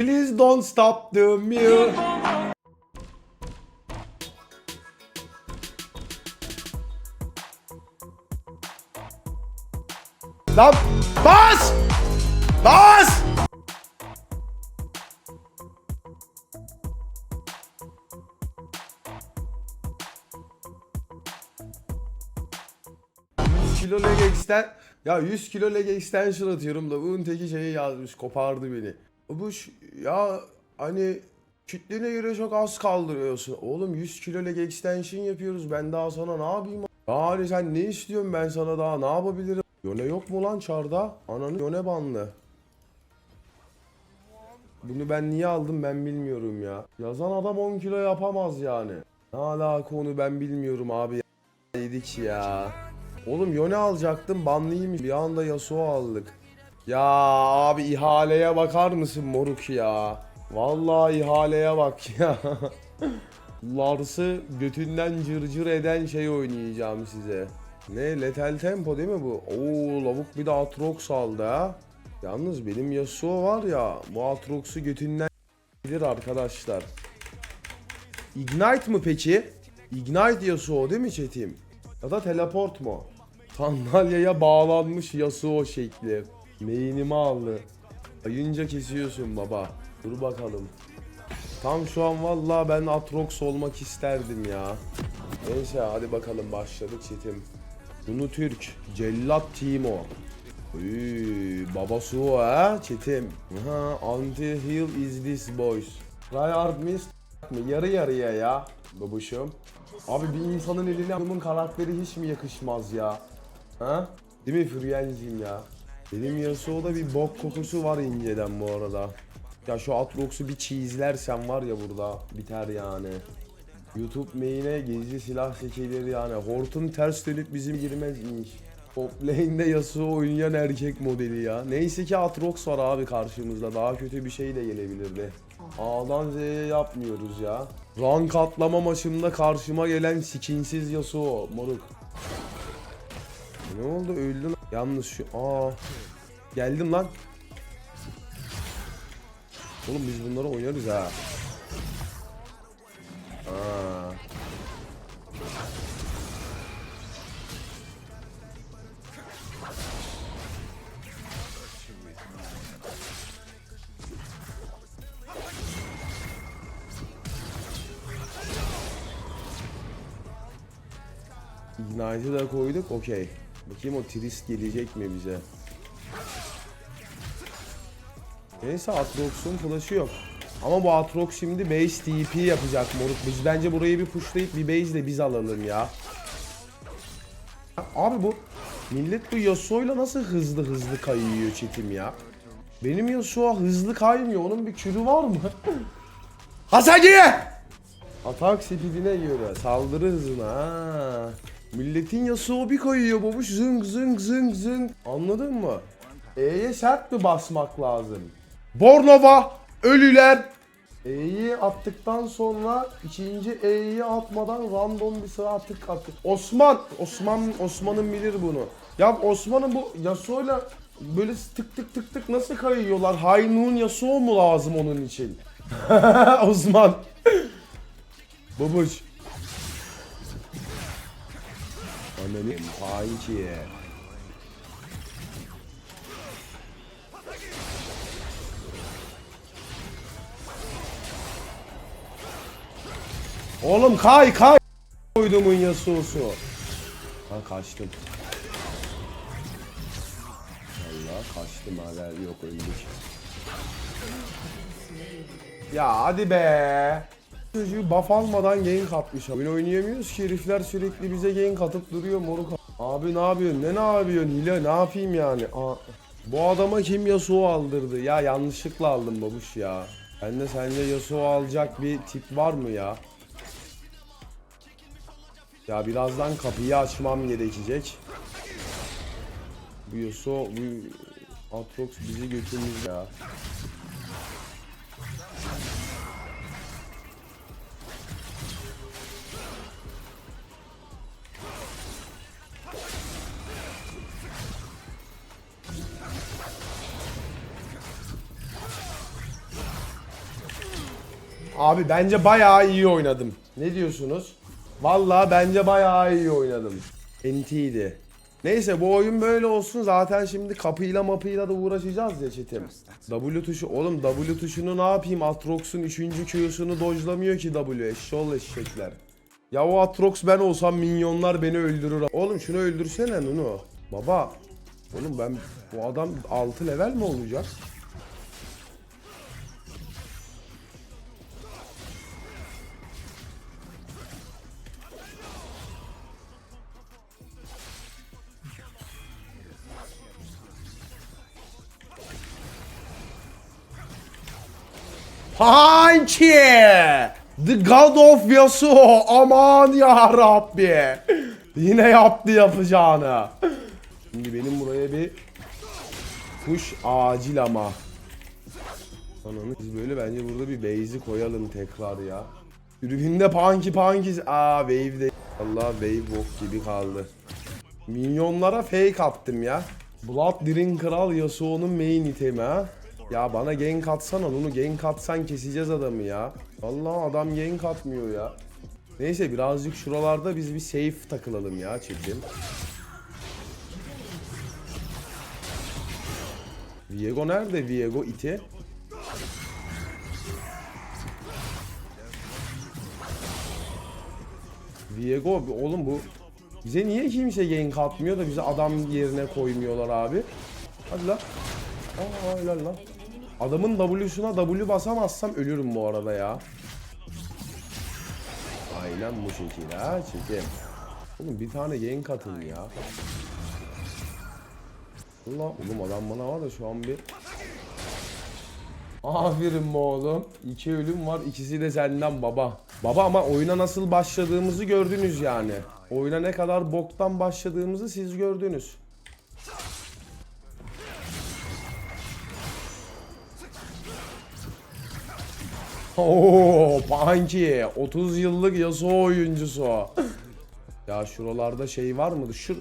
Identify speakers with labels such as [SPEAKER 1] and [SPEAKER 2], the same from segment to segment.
[SPEAKER 1] Please don't stop the music. Lan bas! Bas! kilo leg ya 100 kilo leg extension atıyorum da bunun teki şeyi yazmış kopardı beni. Bu ya hani kütlene göre çok az kaldırıyorsun. Oğlum 100 kilo leg extension yapıyoruz ben daha sana ne yapayım? Yani sen ne istiyorsun ben sana daha ne yapabilirim? Yone yok mu lan çarda? Ananı yone banlı. Bunu ben niye aldım ben bilmiyorum ya. Yazan adam 10 kilo yapamaz yani. Ne alaka onu ben bilmiyorum abi. Yedik ya. Oğlum Yone alacaktım banlıymış. Bir anda Yasuo aldık. Ya abi ihaleye bakar mısın moruk ya? Vallahi ihaleye bak ya. Lars'ı götünden cırcır eden şey oynayacağım size. Ne Lethal Tempo değil mi bu? Oo lavuk bir de Atrox aldı ha. Yalnız benim Yasuo var ya bu Atrox'u götünden bilir arkadaşlar. Ignite mı peki? Ignite Yasuo değil mi chatim? Ya da teleport mu? Sandalyeye bağlanmış Yasuo şekli. Main'imi aldı. Ayınca kesiyorsun baba. Dur bakalım. Tam şu an vallahi ben Atrox olmak isterdim ya. Neyse hadi bakalım başladık çetim. Bunu Türk. Cellat Timo. Üy, baba su ha çetim. Aha, anti heal is this boys. Try hard miss mı? Yarı yarıya ya babuşum. Abi bir insanın eline adamın karakteri hiç mi yakışmaz ya? Ha? Değil mi Furyenciğim ya? Benim Yasuo'da bir bok kokusu var inceden bu arada. Ya şu Atrox'u bir cheese'lersem var ya burada biter yani. YouTube main'e gizli silah seçilir yani. Hortum ters dönüp bizim girmezmiş. Top lane'de Yasuo oynayan erkek modeli ya. Neyse ki Atrox var abi karşımızda. Daha kötü bir şey de gelebilirdi. A'dan Z'ye yapmıyoruz ya. Rank atlama maçımda karşıma gelen skinsiz Yasuo moruk. Ne oldu öldün? Yalnız şu aa geldim lan. Oğlum biz bunları oynarız ha. Aa. Ignite'ı da koyduk. Okey. Bakayım o Trist gelecek mi bize? Neyse Atrox'un flash'ı yok. Ama bu Atrox şimdi base TP yapacak moruk. Biz bence burayı bir pushlayıp bir base de biz alalım ya. Abi bu millet bu Yasuo'yla nasıl hızlı hızlı kayıyor çetim ya? Benim Yasuo hızlı kaymıyor. Onun bir külü var mı? Hasagiye! Atak speedine göre saldırı hızına ha. Milletin Yasuo bir kayıyor babuş zıng zıng zıng zıng. Anladın mı? E'ye sert mi basmak lazım? Bornova ölüler. E'yi attıktan sonra ikinci E'yi atmadan random bir sıra attık attık. Osman, Osman, Osman'ın bilir bunu. Ya Osman'ın bu Yasuo'yla böyle tık tık tık tık nasıl kayıyorlar? Haynun Yasuo mu lazım onun için? Osman. Babuş. Ananı kanki. Oğlum kay kay. Koydumun Yasuo'su. Ha kaçtım. Allah kaçtım hala yok öldük. Ya hadi be. Çocuğu buff almadan gank atmış. Oyun oynayamıyoruz ki herifler sürekli bize gank atıp duruyor moruk. Abi ne yapıyorsun? Ne ne yapıyorsun? Hile ne yapayım yani? Aa, bu adama kim Yasuo aldırdı? Ya yanlışlıkla aldım babuş ya. Ben de sence Yasuo alacak bir tip var mı ya? Ya birazdan kapıyı açmam gerekecek. Bu Yasuo, bu Atrox bizi götürmüş ya. Abi bence bayağı iyi oynadım. Ne diyorsunuz? Vallahi bence bayağı iyi oynadım. NT'ydi. Neyse bu oyun böyle olsun. Zaten şimdi kapıyla mapıyla da uğraşacağız ya çetim. W tuşu. Oğlum W tuşunu ne yapayım? Atrox'un 3. Q'sunu dojlamıyor ki W. Eşşoğlu eşekler. Ya o Atrox ben olsam minyonlar beni öldürür. Oğlum şunu öldürsene Nunu. Baba. Oğlum ben bu adam 6 level mi olacak? Hanki! The God of Yasuo! Aman ya Rabbi! Yine yaptı yapacağını. Şimdi benim buraya bir kuş acil ama. Ananı biz böyle bence burada bir base'i koyalım tekrar ya. Tribünde panki panki. Aa wave de. Allah wave bok gibi kaldı. Minyonlara fake attım ya. Blood Dirin Kral Yasuo'nun main itemi ha. Ya bana gank atsana onu gank atsan keseceğiz adamı ya. Allah adam gank atmıyor ya. Neyse birazcık şuralarda biz bir safe takılalım ya çekin. Viego nerede Viego iti? Viego oğlum bu bize niye kimse gank atmıyor da bize adam yerine koymuyorlar abi? Hadi lan. Aa helal lan. Adamın W'suna W basamazsam ölürüm bu arada ya. Aynen bu şekilde ha çekim. Oğlum bir tane gank atın ya. Allah oğlum adam bana var da şu an bir Aferin be oğlum. İki ölüm var. ikisi de senden baba. Baba ama oyuna nasıl başladığımızı gördünüz yani. Oyuna ne kadar boktan başladığımızı siz gördünüz. Oo, Panki 30 yıllık Yasuo oyuncusu. ya şuralarda şey var mı? Şur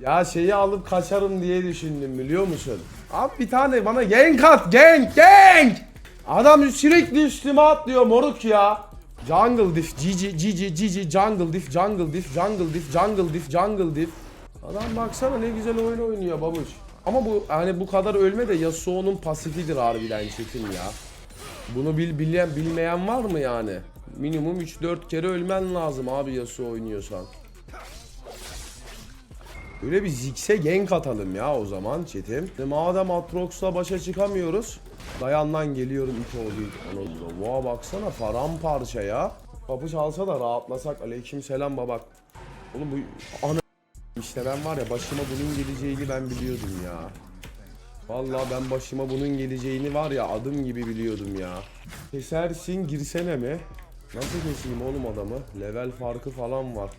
[SPEAKER 1] Ya şeyi alıp kaçarım diye düşündüm biliyor musun? Abi bir tane bana gank at gank gank. Adam sürekli üstüme atlıyor moruk ya. Jungle diff, GG, GG, GG, jungle diff, jungle diff, jungle diff, jungle diff, jungle diff. Adam baksana ne güzel oyun oynuyor babuş. Ama bu hani bu kadar ölme de Yasuo'nun pasifidir harbiden çetin ya. Bunu bil, bilen, bilmeyen var mı yani? Minimum 3-4 kere ölmen lazım abi Yasuo oynuyorsan. Böyle bir zikse gank atalım ya o zaman çetim. Madem Atrox'la başa çıkamıyoruz. Dayandan geliyorum it oldu. Anadolu. Vaa baksana paramparça ya. Kapı çalsa da rahatlasak. Aleyküm selam babak. Oğlum bu ana işte ben var ya başıma bunun geleceğini ben biliyordum ya. Vallahi ben başıma bunun geleceğini var ya adım gibi biliyordum ya. Kesersin girsene mi? Nasıl keseyim oğlum adamı? Level farkı falan var.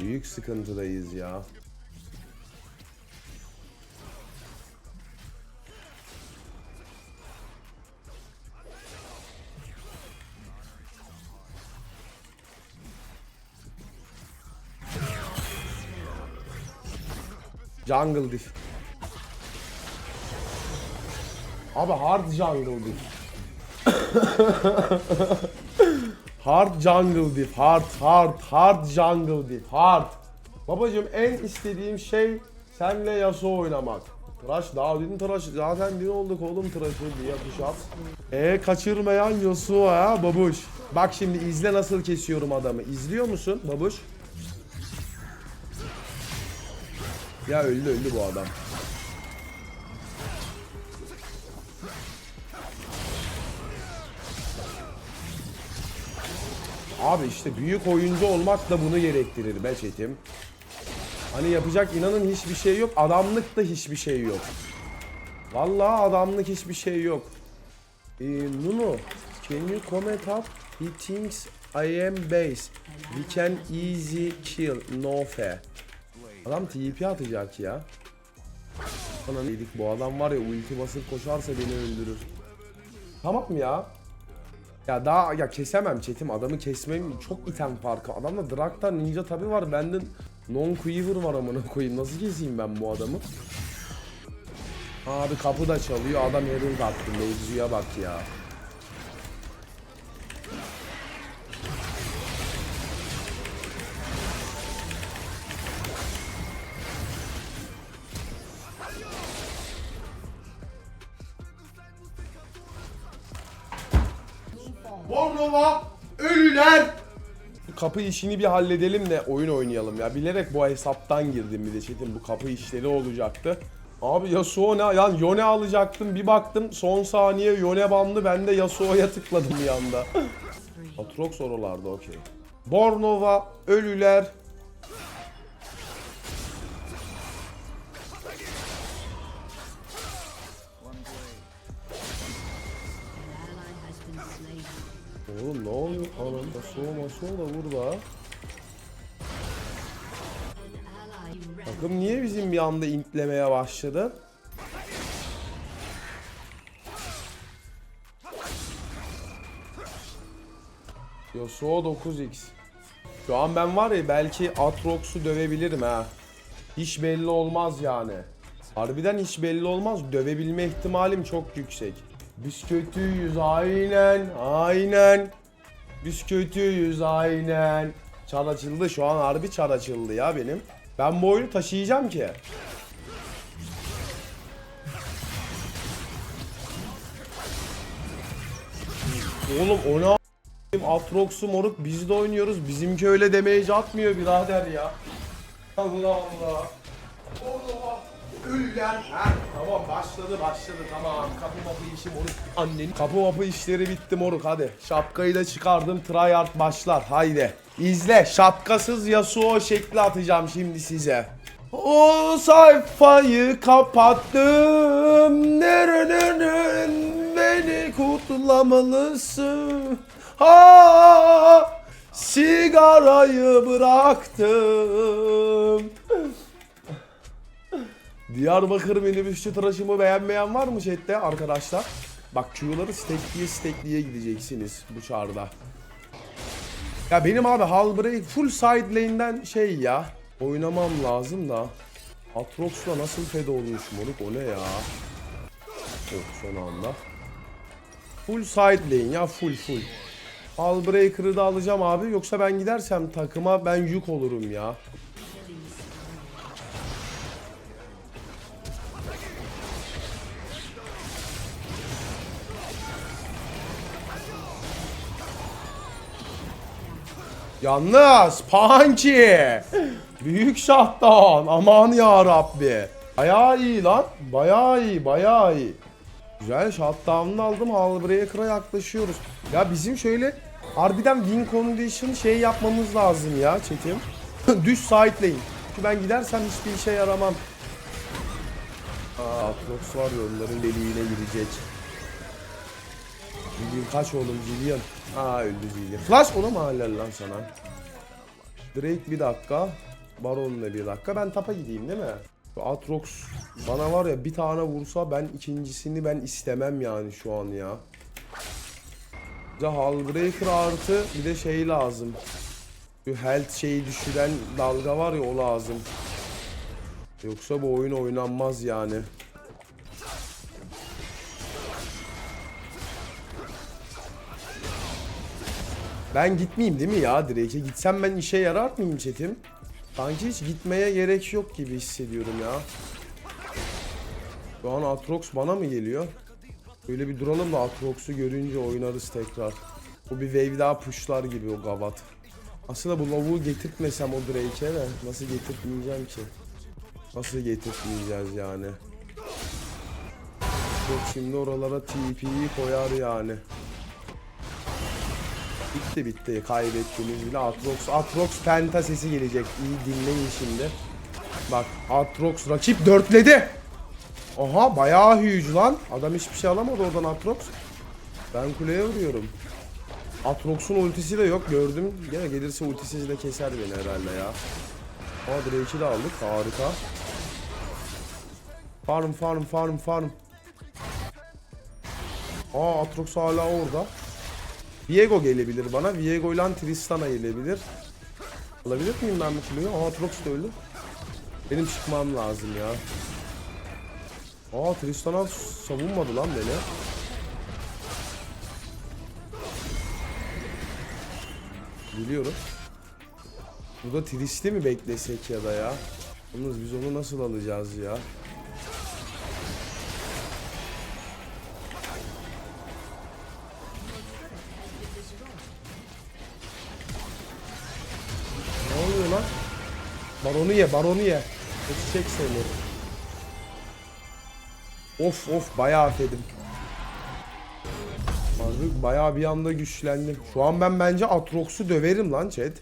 [SPEAKER 1] Büyük sıkıntıdayız ya. Jungle diff. Abi hard jungle diff. Hard jungle diff. Hard hard hard jungle diff. Hard. Babacım en istediğim şey senle Yasuo oynamak. Tıraş daha dün tıraş zaten dün olduk oğlum tıraşı diye yapış at. E kaçırmayan Yasuo ha babuş. Bak şimdi izle nasıl kesiyorum adamı. İzliyor musun babuş? Ya öldü öldü bu adam. Abi işte büyük oyuncu olmak da bunu gerektirir be çetim. Hani yapacak inanın hiçbir şey yok. Adamlık da hiçbir şey yok. Vallahi adamlık hiçbir şey yok. Ee, Nuno, can you comment up? He thinks I am base. We can easy kill. No fair. Adam TP atacak ya. Bana dedik bu adam var ya ulti basıp koşarsa beni öldürür. Tamam ya. Ya daha ya kesemem çetim adamı kesmem çok item farkı. Adamda Draktar Ninja tabi var benden Non Quiver var amına koyayım. Nasıl keseyim ben bu adamı? Abi kapı da çalıyor adam Herald attı mevzuya bak ya. Bornova ölüler. Kapı işini bir halledelim de oyun oynayalım ya. Bilerek bu hesaptan girdim bir de Çetin bu kapı işleri olacaktı. Abi Yasuo ne? Yani Yone alacaktım bir baktım son saniye Yone bandı ben de Yasuo'ya tıkladım bir anda. Atrox oralarda okey. Bornova ölüler. Oğlum ne oluyor? Anam Yasuo Masuo da burada. Takım niye bizim bir anda intlemeye başladı? Yasuo 9x. Şu an ben var ya belki Atrox'u dövebilirim ha. Hiç belli olmaz yani. Harbiden hiç belli olmaz. Dövebilme ihtimalim çok yüksek. Biz kötüyüz aynen. Aynen. Biz kötüyüz aynen. Çar açıldı şu an harbi çar açıldı ya benim. Ben bu oyunu taşıyacağım ki. Oğlum o ne a**ayım? Atrox'u moruk biz de oynuyoruz. Bizimki öyle damage atmıyor birader ya. Allah. Allah. Ölüler. Ha, tamam başladı başladı tamam. Kapı mapı işi moruk. Annenin kapı mapı işleri bitti moruk hadi. Şapkayı da çıkardım. Tryhard başlar haydi. İzle şapkasız Yasuo şekli atacağım şimdi size. O sayfayı kapattım. Nerenin beni kutlamalısın. Ha, sigarayı bıraktım. Diyarbakır minibüsçü tıraşımı beğenmeyen var mı chatte arkadaşlar? Bak Q'ları stekliye stekliye gideceksiniz bu çarda. Ya benim abi Halbreak full side lane'den şey ya. Oynamam lazım da. Atrox'la nasıl fed olmuş moruk o ne ya? Yok son anda. Full side lane ya full full. Hallbreaker'ı da alacağım abi yoksa ben gidersem takıma ben yük olurum ya. Yalnız Punky Büyük şahtan aman ya Rabbi. Bayağı iyi lan Bayağı iyi bayağı iyi. Güzel shutdown'unu aldım Hallbreaker'a yaklaşıyoruz. Ya bizim şöyle Harbiden win condition şey yapmamız lazım ya çekim. Düz side lane Çünkü ben gidersem hiçbir işe yaramam. Aa Atrox var ya onların deliğine girecek. Zillion kaç oğlum Zillion Aa öldü Zillion Flash ona mı haller lan sana Drake bir dakika Baron'la bir dakika ben tapa gideyim değil mi? Atrox bana var ya bir tane vursa ben ikincisini ben istemem yani şu an ya. Bir de Hallbreaker artı bir de şey lazım. Şu health şeyi düşüren dalga var ya o lazım. Yoksa bu oyun oynanmaz yani. Ben gitmeyeyim değil mi ya Drake'e? Gitsem ben işe yarar mıyım chatim? Sanki hiç gitmeye gerek yok gibi hissediyorum ya. Şu an Atrox bana mı geliyor? Böyle bir duralım da Atrox'u görünce oynarız tekrar. Bu bir wave daha pushlar gibi o gavat. Aslında bu lavuğu getirtmesem o Drake'e de nasıl getirtmeyeceğim ki? Nasıl getirtmeyeceğiz yani? Yok şimdi oralara TP'yi koyar yani. Bitti bitti. Kaybettiğimiz bile Atrox Atrox penta sesi gelecek. İyi dinleyin şimdi. Bak Atrox rakip dörtledi. Aha bayağı huge lan. Adam hiçbir şey alamadı oradan Atrox. Ben kuleye vuruyorum. Atrox'un ultisi de yok gördüm. Gene gelirse ultisiz de keser beni herhalde ya. Aa Drake'i de aldık harika. Farm farm farm farm. Aa Atrox hala orada Viego gelebilir bana. Viego ile Tristana gelebilir. Alabilir miyim ben bu kuleyi? Aa Trox da öldü. Benim çıkmam lazım ya. Aa Tristana savunmadı lan beni. Biliyorum. Burada Trist'i mi beklesek ya da ya? Yalnız biz onu nasıl alacağız ya? Baronu ye, baronu ye. Geçecek seni. Of of bayağı fedim. Harbi bayağı bir anda güçlendim. Şu an ben bence Atrox'u döverim lan chat.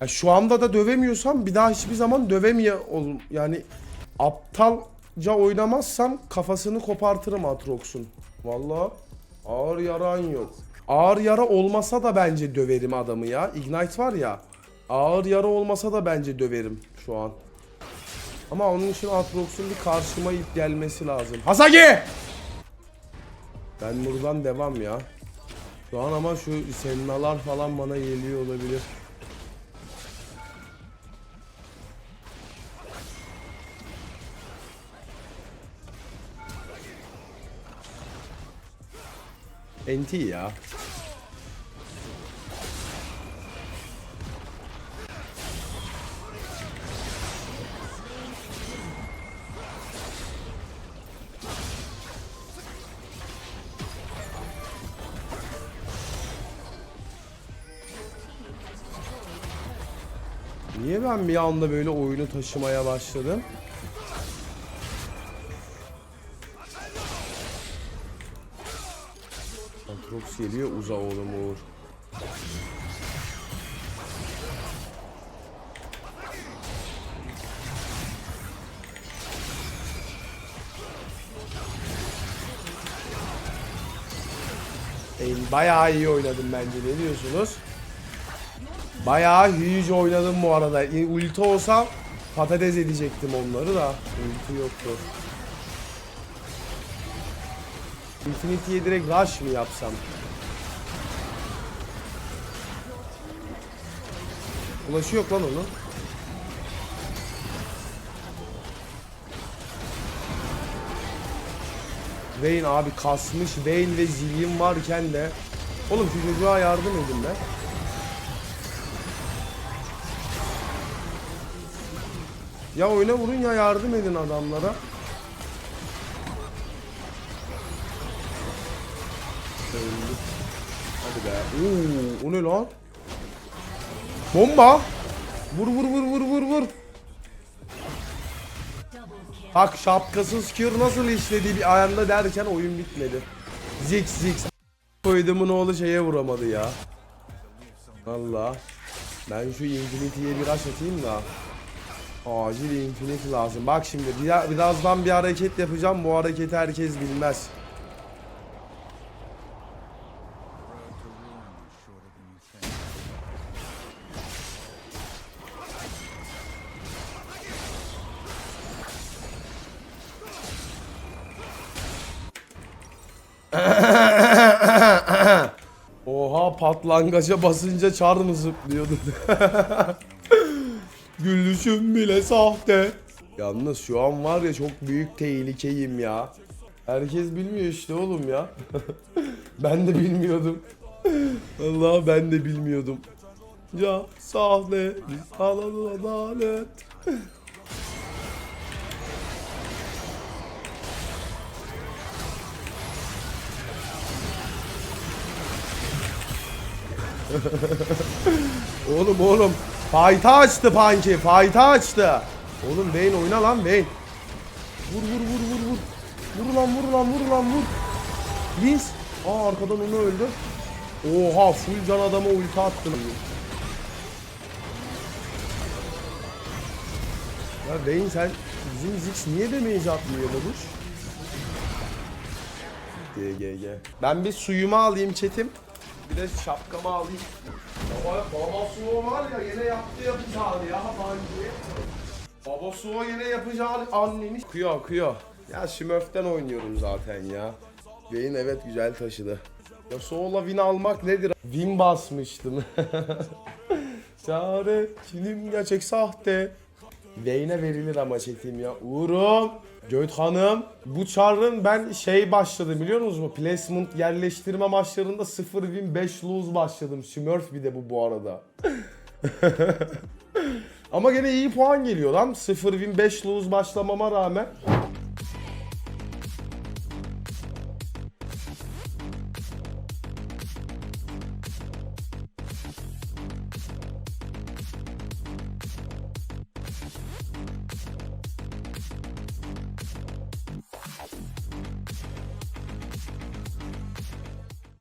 [SPEAKER 1] Ya şu anda da dövemiyorsam bir daha hiçbir zaman dövemiyor ol yani aptalca oynamazsam kafasını kopartırım Atrox'un. Vallahi ağır yaran yok. Ağır yara olmasa da bence döverim adamı ya. Ignite var ya. Ağır yara olmasa da bence döverim şu an. Ama onun için Atrox'un bir karşıma ilk gelmesi lazım. Hasagi! Ben buradan devam ya. Şu an ama şu sennalar falan bana geliyor olabilir. NT ya. Ben bir anda böyle oyunu taşımaya başladım? Atrox geliyor uza oğlum Uğur. Bayağı iyi oynadım bence ne diyorsunuz? Bayağı huge oynadım bu arada. İ- Ulti olsa patates edecektim onları da. Ulti yoktu. Infinity'ye direkt rush mı yapsam? Ulaşı yok lan onun. Vayne abi kasmış Vayne ve Zillion varken de Oğlum şu çocuğa yardım edin be. Ya oyuna vurun ya yardım edin adamlara. Hadi be. Oo, o ne lan? Bomba. Vur vur vur vur vur vur. Bak şapkasız kür nasıl işledi bir ayarla derken oyun bitmedi. Zix zix. Koydumun oğlu şeye vuramadı ya. Allah. Ben şu Infinity'ye bir rush atayım da. Acil Infinity lazım. Bak şimdi bir- birazdan bir hareket yapacağım. Bu hareketi herkes bilmez. Oha patlangaca basınca çar mı zıplıyordu? Gülüşüm bile sahte. Yalnız şu an var ya çok büyük tehlikeyim ya. Herkes bilmiyor işte oğlum ya. ben de bilmiyordum. Allah ben de bilmiyordum. Ya sahne, halalı adalet. Oğlum oğlum. Fayta açtı Panki. Fayta açtı. Oğlum Vayne oyna lan Vayne. Vur vur vur vur vur. Vur lan vur lan vur lan vur. Vince. Aa arkadan onu öldü. Oha full can adama ulti attım. Ya Vayne sen bizim Ziggs niye damage atmıyor babuş? GGG. Ben bir suyumu alayım çetim. Bir de şapkamı alayım. Baba, baba Suo var ya yine yaptı yapacağını ya bence. Baba Suo yine yapacağını anneni. Akıyor akıyor. Ya Smurf'ten oynuyorum zaten ya. Yayın evet güzel taşıdı. Ya Suo'la win almak nedir? win basmıştım. Çare kilim gerçek sahte. Vayne'e verilir ama çekeyim ya. Uğur'um. Göt Hanım. Bu çarın ben şey başladım biliyor musunuz? Placement yerleştirme maçlarında 0 win 5 lose başladım. Smurf bir de bu bu arada. ama gene iyi puan geliyor lan. 0 win 5 lose başlamama rağmen.